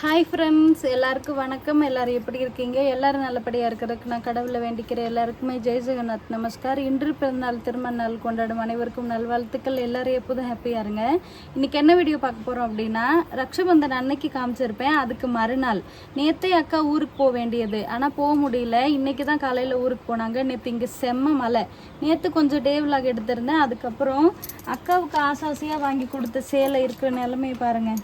Hi friends எல்லாருக்கும் வணக்கம். எல்லோரும் எப்படி இருக்கீங்க? எல்லோரும் நல்லபடியாக இருக்கிறதுக்கு நான் கடவுளை வேண்டிக்கிறேன். எல்லாருக்குமே ஜெய் ஜெகநாத். நமஸ்கார். இன்று பிறந்தநாள் திருமண நாள் கொண்டாடும் அனைவருக்கும் நல்வாழ்த்துக்கள். எல்லோரும் எப்போதும் ஹாப்பியாக இருங்க. இன்றைக்கி என்ன வீடியோ பார்க்க போகிறோம் அப்படின்னா ரக்ஷபந்தன் அன்னைக்கு காமிச்சிருப்பேன். அதுக்கு மறுநாள். நேற்றே அக்கா ஊருக்கு போக வேண்டியது. ஆனால் போக முடியல. இன்றைக்கி தான் காலையில் ஊருக்கு போனாங்க. நேற்று இங்கே செம்ம மலை நேற்று கொஞ்சம் டே விலாக் எடுத்திருந்தேன். அதுக்கப்புறம் அக்காவுக்கு ஆசாசியாக வாங்கி கொடுத்த சேலை இருக்கிற நிலைமையை பாருங்கள்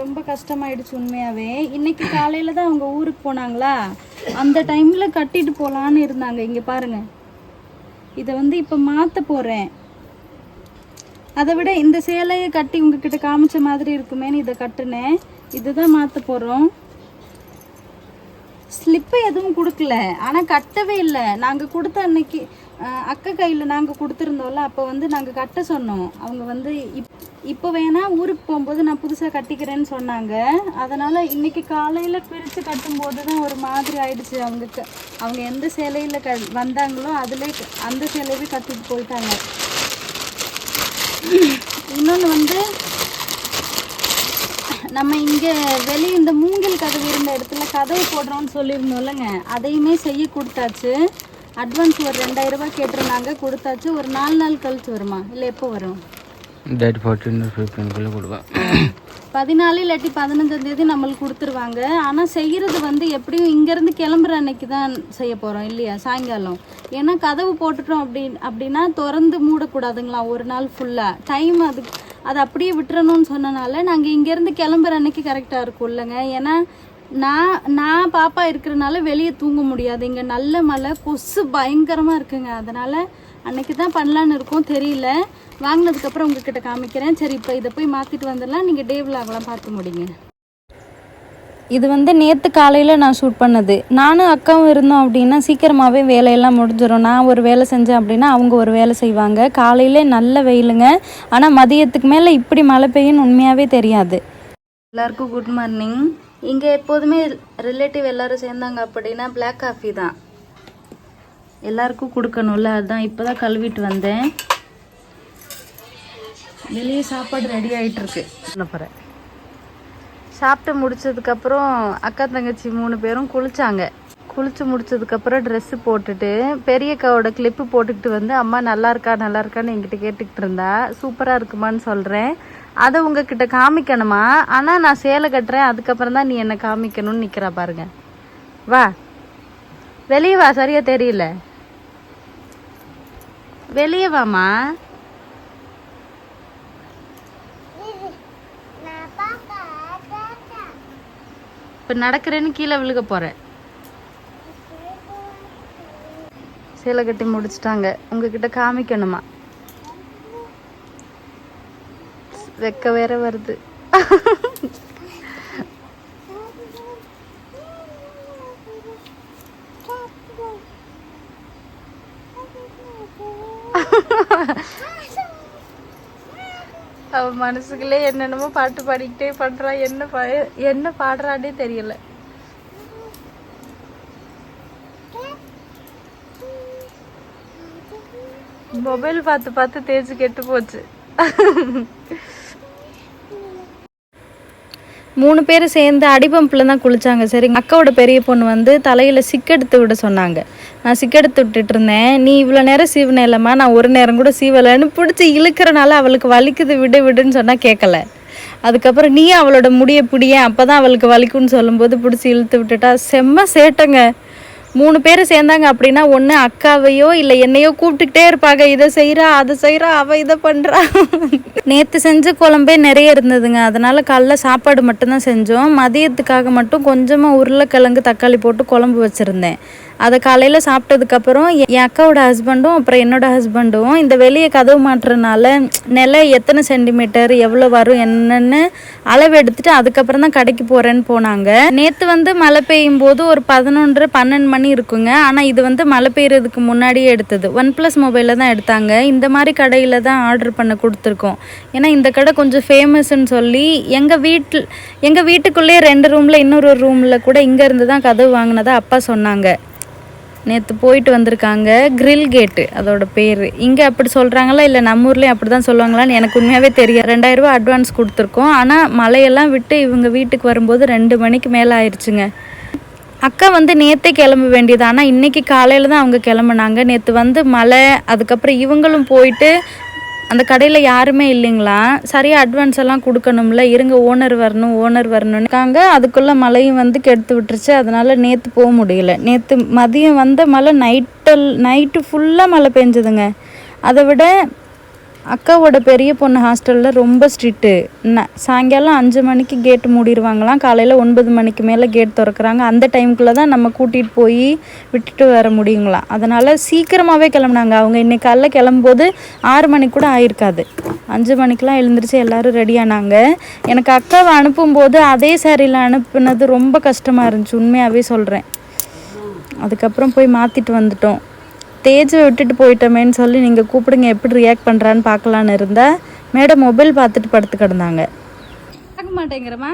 ரொம்ப கஷ்டமாயிடுச்சு உண்மையாவே. இன்னைக்கு காலையில தான் அவங்க ஊருக்கு போனாங்களா? அந்த டைம்ல கட்டிட்டு போலான்னு இருந்தாங்க. இங்க பாருங்க. இதை வந்து இப்ப மாத்த போறேன். அதை விட இந்த சேலையை கட்டி உங்ககிட்ட காமிச்ச மாதிரி இருக்குமேன்னு இதை கட்டுனேன். இதுதான் மாத்த போறோம். ஸ்லிப்பு எதுவும் கொடுக்கல. ஆனால் கட்டவே இல்லை. நாங்கள் கொடுத்த அன்னைக்கு அக்கா கையில் நாங்கள் கொடுத்துருந்தோம்ல அப்போ வந்து நாங்கள் கட்ட சொன்னோம். அவங்க வந்து இப் இப்போ வேணால் ஊருக்கு போகும்போது நான் புதுசாக கட்டிக்கிறேன்னு சொன்னாங்க. அதனால் இன்னைக்கு காலையில் பிரித்து கட்டும்போது தான் ஒரு மாதிரி ஆயிடுச்சு. அவங்க அவங்க எந்த சேலையில் க வந்தாங்களோ அதிலே அந்த சேலையவே கட்டிட்டு போயிட்டாங்க. இன்னொன்று வந்து நம்ம இங்கே வெளியே இந்த மூங்கில் கதவு இருந்த இடத்துல கதவு போடுறோம்னு சொல்லியிருந்தோம்லங்க. அதையுமே செய்ய கொடுத்தாச்சு. அட்வான்ஸ் ஒரு ரெண்டாயிரம் ரூபாய் கேட்டிருந்தாங்க கொடுத்தாச்சு. ஒரு நாலு நாள் கழிச்சு வருமா? இல்லை எப்போ வரும்? டேட் ஃபோர்டீன் ஃபிஃப்டீனுக்குள்ளே கொடுப்பேன் பதினாலு இல்லாட்டி பதினஞ்சாம் தேதி நம்மளுக்கு கொடுத்துருவாங்க. ஆனால் செய்கிறது வந்து எப்படியும் இங்கேருந்து கிளம்புற அன்னைக்கு தான் செய்ய போகிறோம் இல்லையா? சாயங்காலம். ஏன்னா கதவு போட்டுட்டோம் அப்படி அப்படின்னா திறந்து மூடக்கூடாதுங்களா? ஒரு நாள் ஃபுல்லாக டைம் அது அதை அப்படியே விட்டுறணும்னு சொன்னனால நாங்கள் இங்கேருந்து கிளம்புற அன்னைக்கு கரெக்டாக இருக்கும் இல்லைங்க. ஏன்னா நான் நான் பாப்பா இருக்கிறனால வெளியே தூங்க முடியாது. இங்கே நல்ல மழை கொசு பயங்கரமாக இருக்குங்க. அதனால் அன்னைக்கு தான் பண்ணலான்னு இருக்கோம். தெரியல. வாங்கினதுக்கப்புறம் உங்ககிட்ட காமிக்கிறேன். சரி இப்போ இதை போய் மாற்றிட்டு வந்துடலாம். நீங்கள் டே விலாகலாம் பார்த்து முடிங்க. இது வந்து நேற்று காலையில் நான் ஷூட் பண்ணது. நானும் அக்காவும் இருந்தோம் அப்படின்னா சீக்கிரமாகவே வேலையெல்லாம் முடிஞ்சிடும் நான் ஒரு வேலை செஞ்சேன் அப்படின்னா அவங்க ஒரு வேலை செய்வாங்க. காலையிலே நல்ல வெயிலுங்க. ஆனால் மதியத்துக்கு மேலே இப்படி மழை பெய்யும்னு உண்மையாகவே தெரியாது. எல்லாருக்கும் குட் மார்னிங் இங்கே எப்போதுமே ரிலேட்டிவ் எல்லாரும் சேர்ந்தாங்க அப்படின்னா பிளாக் காஃபி தான். எல்லாருக்கும் கொடுக்கணும்ல அதுதான் இப்போ தான் கழுவிட்டு வந்தேன். வெளியே சாப்பாடு ரெடி ஆயிட்டு இருக்கு போகிறேன் சாப்பிட்டு முடிச்சதுக்கப்புறம் அக்கா தங்கச்சி மூணு பேரும் குளிச்சாங்க. குளிச்சு முடிச்சதுக்கப்புறம் ட்ரெஸ்ஸு போட்டுட்டு பெரியக்காவோட கிளிப்பு போட்டுக்கிட்டு வந்து அம்மா நல்லா இருக்கா நல்லா இருக்கான்னு என்கிட்ட கேட்டுக்கிட்டு இருந்தா. சூப்பராக இருக்குமான்னு சொல்கிறேன் அதை உங்ககிட்ட காமிக்கணுமா? ஆனால் நான் சேலை கட்டுறேன் அதுக்கப்புறம் தான் நீ என்னை காமிக்கணும்னு நிற்கிறா பாருங்க. வா. வெளியே வா சரியா தெரியல. வெளியே வாம்மா. இப்போ நடக்கிறேன்னு கீழே விழுக போகிறேன் சேலை கட்டி முடிச்சிட்டாங்க. உங்ககிட்ட காமிக்கணுமா? வெக்க வேற வருது அவ மனசுக்குள்ளே என்னென்னமோ பாட்டு பாடிக்கிட்டே பண்றா என்ன பா என்ன பாடுறானே தெரியல மொபைல் பார்த்து பார்த்து தேய்ச்சி கெட்டு போச்சு மூணு பேர் சேர்ந்து அடிபம்பில் தான் குளிச்சாங்க. சரி அக்காவோட பெரிய பொண்ணு வந்து தலையில் சிக்கெடுத்து விட சொன்னாங்க. நான் சிக்கெடுத்து விட்டுட்டு இருந்தேன். நீ இவ்வளோ நேரம் சீவன இல்லைம்மா. நான் ஒரு நேரம் கூட சீவலைன்னு பிடிச்சி இழுக்கிறனால அவளுக்கு வலிக்குது விடு விடுன்னு சொன்னால் கேட்கல அதுக்கப்புறம் நீ அவளோட முடிய பிடிய அப்போ தான் அவளுக்கு வலிக்குன்னு சொல்லும்போது பிடிச்சி இழுத்து விட்டுட்டா. செம்ம சேட்டங்க. மூணு பேர் சேர்ந்தாங்க அப்படின்னா ஒன்று அக்காவையோ இல்லை என்னையோ கூப்பிட்டுக்கிட்டே இருப்பாங்க. இதை செய்கிறா அதை செய்கிறா அவள் இதை பண்ணுறா நேற்று செஞ்ச குழம்பே நிறைய இருந்ததுங்க. அதனால் காலைல சாப்பாடு மட்டும்தான் செஞ்சோம். மதியத்துக்காக மட்டும் கொஞ்சமாக உருளைக்கிழங்கு தக்காளி போட்டு குழம்பு வச்சுருந்தேன். அதை காலையில் சாப்பிட்டதுக்கப்புறம் என் அக்காவோட ஹஸ்பண்டும் அப்புறம் என்னோட ஹஸ்பண்டும் இந்த வெளியே கதவு மாட்டுறதுனால நிலை எத்தனை சென்டிமீட்டர் எவ்வளோ வரும் என்னன்னு அளவு எடுத்துட்டு அதுக்கப்புறம் தான் கடைக்கு போகிறேன்னு போனாங்க. நேற்று வந்து மழை பெய்யும் போது ஒரு பதினொன்று பன்னெண்டு மணி இருக்குங்க. ஆனால் இது வந்து மழை பெய்யறதுக்கு முன்னாடியே எடுத்தது. ஒன் ப்ளஸ் மொபைலில் தான் எடுத்தாங்க. இந்த மாதிரி கடையில் தான் ஆர்டர் பண்ண கொடுத்துருக்கோம். ஏன்னா இந்த கடை கொஞ்சம் ஃபேமஸ்ன்னு சொல்லி எங்கள் வீட்டில் எங்கள் வீட்டுக்குள்ளேயே ரெண்டு ரூமில் இன்னொரு ரூமில் கூட இங்கேருந்து தான் கதவு வாங்கினதா அப்பா சொன்னாங்க. நேற்று போயிட்டு வந்திருக்காங்க கிரில் கேட்டு அதோட பேர். இங்கே அப்படி சொல்கிறாங்களா இல்லை நம்ம ஊர்லேயும் அப்படி தான் சொல்லுவாங்களான்னு எனக்கு உண்மையாகவே தெரியும் ரெண்டாயிரம் அட்வான்ஸ் கொடுத்துருக்கோம். ஆனால் மழையெல்லாம் விட்டு இவங்க வீட்டுக்கு வரும்போது ரெண்டு மணிக்கு மேலே ஆயிடுச்சுங்க அக்கா வந்து நேற்றே கிளம்ப வேண்டியது. ஆனால் இன்றைக்கி காலையில் தான் அவங்க கிளம்புனாங்க. நேற்று வந்து மழை அதுக்கப்புறம் இவங்களும் போயிட்டு அந்த கடையில் யாருமே இல்லைங்களா? சரியாக அட்வான்ஸ் எல்லாம் கொடுக்கணும்ல. இருங்க ஓனர் வரணும் ஓனர் வரணும்னு இருக்காங்க. அதுக்குள்ளே மழையும் வந்து கெடுத்து விட்டுருச்சு. அதனால் நேற்று போக முடியல. நேற்று மதியம் வந்த மழை நைட்டல் நைட்டு ஃபுல்லாக மழை பெஞ்சுதுங்க. அதை விட அக்காவோட பெரிய பொண்ணு ஹாஸ்டலில் ரொம்ப ஸ்ட்ரிக்ட்டு சாயங்காலம் அஞ்சு மணிக்கு கேட் மூடிடுவாங்களாம் காலையில் ஒன்பது மணிக்கு மேலே கேட் திறக்கிறாங்க. அந்த டைமுக்குள்ளே தான் நம்ம கூட்டிகிட்டு போய் விட்டுட்டு வர முடியுங்களாம். அதனால் சீக்கிரமாகவே கிளம்புனாங்க. அவங்க இன்றைக்கி காலைல கிளம்பும்போது ஆறு மணிக்கு கூட ஆயிருக்காது. அஞ்சு மணிக்கெலாம் எழுந்திரிச்சு எல்லோரும் ரெடி ஆனாங்க. எனக்கு அக்காவை அனுப்பும்போது அதே சாரியில் அனுப்புனது ரொம்ப கஷ்டமாக இருந்துச்சு. உண்மையாகவே சொல்கிறேன் அதுக்கப்புறம் போய் மாற்றிட்டு வந்துட்டோம். தேஜை விட்டுட்டு போயிட்டோமேன்னு சொல்லி நீங்கள் கூப்பிடுங்க எப்படி ரியாக்ட் பண்ணுறான்னு பார்க்கலான்னு இருந்தா. மேடம் மொபைல் பார்த்துட்டு படுத்து கிடந்தாங்க. பார்க்க மாட்டேங்கிறமா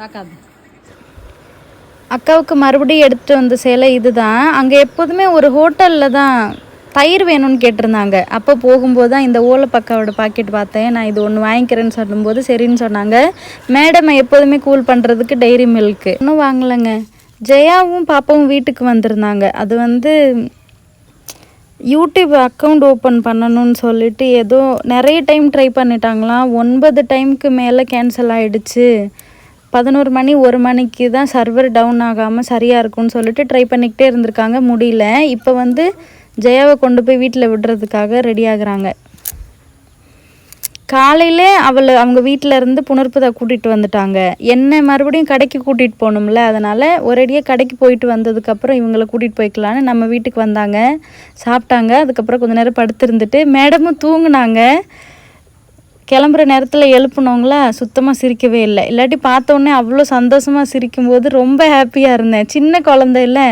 பார்க்காது. அக்காவுக்கு மறுபடியும் எடுத்துட்டு வந்த சேலை இதுதான். அங்கே எப்போதுமே ஒரு ஹோட்டலில் தான் தயிர் வேணும்னு கேட்டிருந்தாங்க. அப்போ போகும்போது தான் இந்த ஓலப்பக்காவோட பாக்கெட் பார்த்தேன். நான் இது ஒன்று வாங்கிக்கிறேன்னு சொல்லும்போது சரின்னு சொன்னாங்க. மேடம் எப்போதுமே கூல் பண்ணுறதுக்கு டைரி மில்க்கு இன்னும் வாங்கலைங்க. ஜெயாவும் பாப்பாவும் வீட்டுக்கு வந்திருந்தாங்க. அது வந்து யூடியூப் அக்கௌண்ட் ஓப்பன் பண்ணணும்னு சொல்லிட்டு ஏதோ நிறைய டைம் ட்ரை பண்ணிட்டாங்களாம். ஒன்பது டைமுக்கு மேலே கேன்சல் ஆகிடுச்சு பதினோரு மணி ஒரு மணிக்கு தான் சர்வர் டவுன் ஆகாமல் சரியாக இருக்கும்னு சொல்லிட்டு ட்ரை பண்ணிக்கிட்டே இருந்திருக்காங்க. முடியல. இப்போ வந்து ஜெயாவை கொண்டு போய் வீட்டில் விடுறதுக்காக ரெடி ஆகுறாங்க. காலையிலே அவளை அவங்க வீட்டில் இருந்து புனர்புதா கூட்டிகிட்டு வந்துட்டாங்க. என்னை மறுபடியும் கடைக்கு கூட்டிகிட்டு போகணும்ல அதனால் ஒரேடியாக கடைக்கு போயிட்டு வந்ததுக்கப்புறம் இவங்களை கூட்டிகிட்டு போய்க்கலான்னு நம்ம வீட்டுக்கு வந்தாங்க. சாப்பிட்டாங்க அதுக்கப்புறம் கொஞ்ச நேரம் படுத்திருந்துட்டு மேடமும் தூங்குனாங்க. கிளம்புற நேரத்தில் எழுப்புனவங்களா சுத்தமாக சிரிக்கவே இல்லை. இல்லாட்டி பார்த்தோன்னே அவ்வளோ சந்தோஷமாக சிரிக்கும்போது ரொம்ப ஹாப்பியாக இருந்தேன். சின்ன குழந்தை இல்லை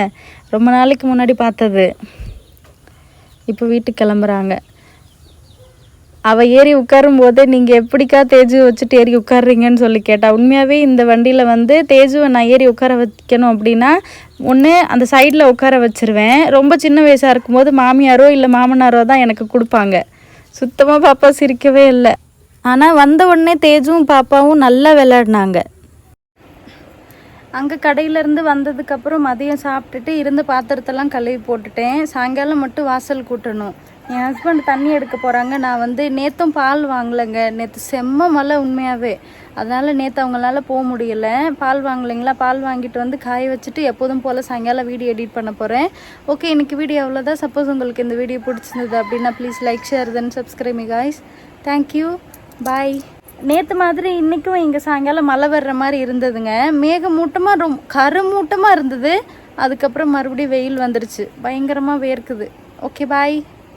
ரொம்ப நாளைக்கு முன்னாடி பார்த்தது. இப்போ வீட்டுக்கு கிளம்புறாங்க. அவள் ஏறி உட்காரும் போதே நீங்கள் எப்படிக்கா தேஜு வச்சுட்டு ஏறி உட்காருறீங்கன்னு சொல்லி கேட்டா உண்மையாகவே இந்த வண்டியில் வந்து தேஜுவை நான் ஏறி உட்கார வைக்கணும் அப்படின்னா ஒன்று அந்த சைடில் உட்கார வச்சிருவேன். ரொம்ப சின்ன வயசாக இருக்கும்போது மாமியாரோ இல்லை மாமனாரோ தான் எனக்கு கொடுப்பாங்க. சுத்தமாக பாப்பா சிரிக்கவே இல்லை. ஆனால் வந்த உடனே தேஜும் பாப்பாவும் நல்லா விளையாடினாங்க. அங்கே கடையிலேருந்து வந்ததுக்கப்புறம் மதியம் சாப்பிட்டுட்டு இருந்த பாத்திரத்தெல்லாம் கழுவி போட்டுட்டேன். சாயங்காலம் மட்டும் வாசல் கூட்டணும். என் ஹஸ்பண்ட் தண்ணி எடுக்க போகிறாங்க நான் வந்து நேற்றும் பால் வாங்கலைங்க. நேற்று செம்ம மழை உண்மையாகவே அதனால் நேற்று அவங்களால போக முடியல. பால் வாங்கலைங்களா? பால் வாங்கிட்டு வந்து காய வச்சுட்டு எப்போதும் போல் சாயங்காலம் வீடியோ எடிட் பண்ண போகிறேன் ஓகே இன்றைக்கி வீடியோ அவ்வளோதான் சப்போஸ் உங்களுக்கு இந்த வீடியோ பிடிச்சிருந்தது அப்படின்னா please like share then subscribe me guys thank you bye நேற்று மாதிரி இன்றைக்கும் இங்கே சாயங்காலம் மழை வர்ற மாதிரி இருந்ததுங்க. மேகமூட்டமாக ரொம் கருமூட்டமாக இருந்தது. அதுக்கப்புறம் மறுபடியும் வெயில் வந்துருச்சு. பயங்கரமாக வேர்க்குது. Okay bye